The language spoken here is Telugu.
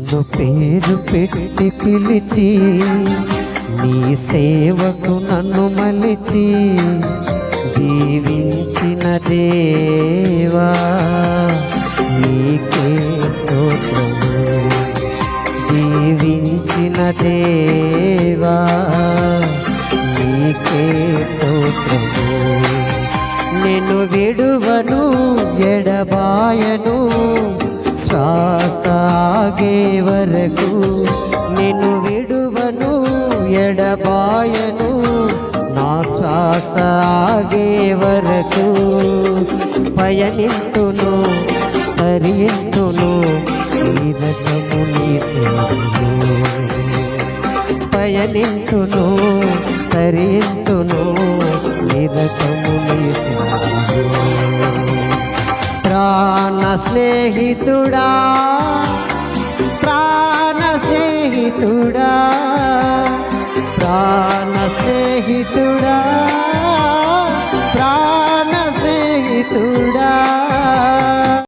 నన్ను పేరు పెట్టి పిలిచి నీ సేవకు నన్ను మలిచి దీవించిన దేవా నీకే స్తోత్రము. దీవించిన దేవా నీకే స్తోత్రము. నేను విడువను ఎడబాయను వరకు నిన్ను విడువను ఎడబాయను. నా శ్వాస ఆగే వరకు పయనింతును తరియంతును. ఈ రకము నీ పయనింతును తరింతును నిరతము ప్రాణ స్నేహితుడా స్నేహితుడా ప్రాణ స్నేహితుడా